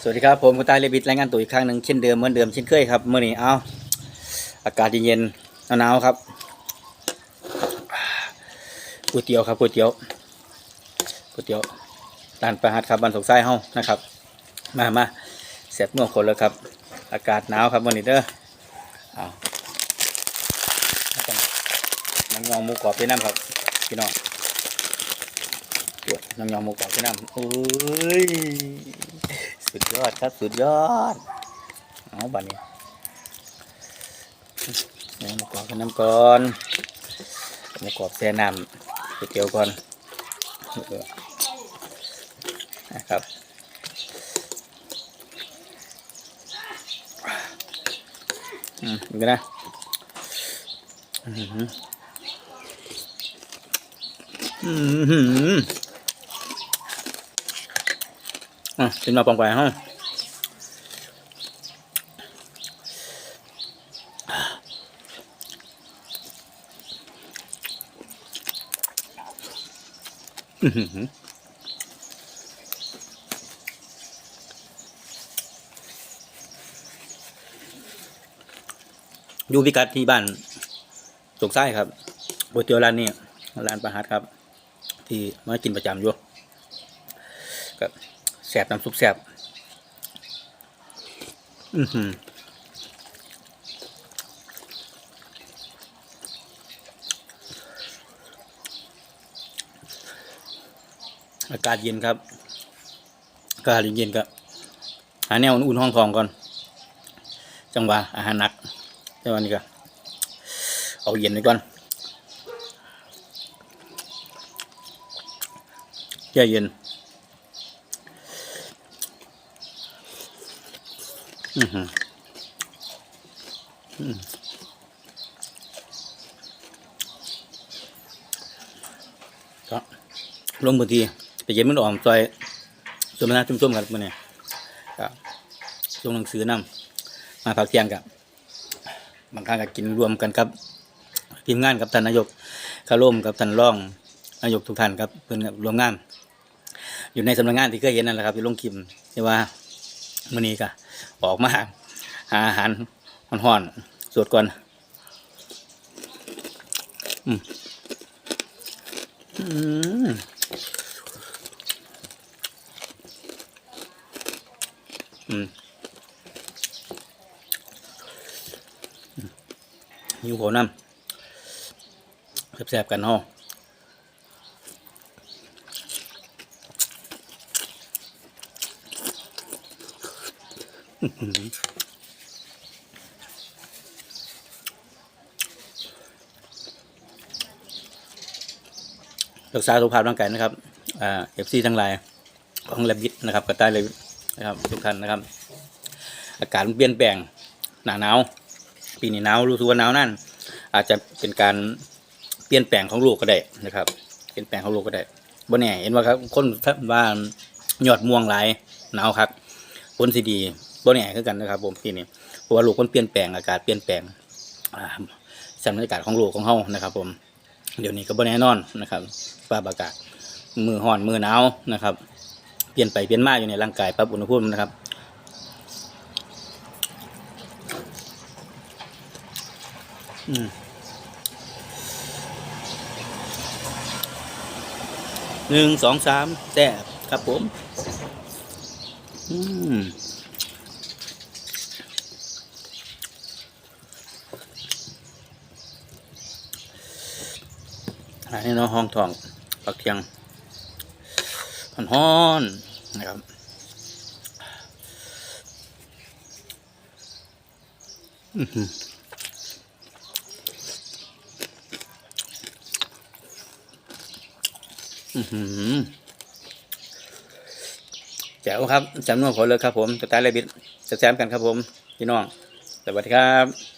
สวัสดีครับผมคุณตายเลบิดรายงานตัวอีกครั้งหนึ่งเช่นเดิมเหมือนเดิมเช่นเคยครับเมื่อนี้เอาอากาศเย็นๆหนาวๆครับก๋วยเตี๋ยวครับก๋วยเตี๋ยวก๋วยเตี๋ยวร้านประหัดครับบ้านสงไส้เฮานะครับ มามาเสร็จเมื่อคนแล้วครับ อากาศหนาวครับวันนี้เด้อเอาน้ำยองหมูกรอบที่น้ำครับพี่น้อง วจน้ำยองหมูกรอบที่น้ำโอ้ยสุดยอดครับสุดยอดเอาบัดนี้เอาหมูกรอบกับน้ำก่อนหมูกรอบแช่น้ำก๋วยเตี๋ยวก่อนนะครับอืมนี่ก็นะอือหืออื อหืออะขึ้นมาปองไปห้องอือหืออยู่พิกัดที่บ้านสงไส้ครับก๋วยเตี๋ยวร้านนี้ร้านประหัดครับ ที่มากินประจำอยู่กับ แสบน้ำซุปแสบอือหืออากาศเย็นครับอากาศเย็นครับหาแนวอุ่นห้องทองก่อน จังหวะอาหารหนักแต่วันนี้ก็เอาเย็นไว้ก่อนแช่เย็น อือหืออืมก็ลงพื้นทีไปเย็นมันออมซอยสมนาจุ่มๆกันมื่อนี้ครับลงหนังสือนำมาพักเที่ยงกับบางครั้งก็กินรวมกันครับทีมงานกับท่านนายกข้าร่มกับท่านรอง นายกทุกท่านครับเพื่อนรวมงาน อยู่ในสำนักงานที่เคยเห็นนั่นแหละครับที่ลงคิมที่ว่ามื่อนี้ก็ ออกมาหาอาหารห่อนๆสวดก่อนอืมอืมอืมหิวโหน้ำแซ่บๆกันห้อง รักษาสุขภาพร่างกายนะครับอ่าเอฟซีทั้งหลายของแลบิดนะครับกระต่ายเลยนะครับทุกท่านนะครับ อากาศมันเปลี่ยนแปลงหนาหนาวปีนี้หนาวรู้สึกว่าหนาวนั่นอาจจะเป็นการเปลี่ยนแปลงของโลกก็ได้นะครับ เปลี่ยนแปลงของโลกก็ได้บ่แน่เห็นว่าครับคนว่าหยอดม่วงหลายหนาวครับผลสีดี บ่แน่คือกันนะครับ ผมปีนี้เพราะว่าโลกมันเปลี่ยนแปลงอากาศเปลี่ยนแปลงสภาพอากาศของโลกของเฮานะครับ ผมเดี๋ยวนี้ก็บ่แน่นอนนะครับสภาพอากาศมือร้อนมือหนาวนะครับ เปลี่ยนไปเปลี่ยนมาอยู่ในร่างกายปรับอุณหภูมินะครับอืมหนึ่งสองสามแซ่บครับผม อืม อันนี้เนาะห้องทองปักเทียงฮ้อนๆนะครับอือหืออื้อหือแจ๋วครับแจ๋วนวลผลเลยครับผมจะตายเลยบิดจะแซมกันครับผม พี่น้อง สวัสดีครับ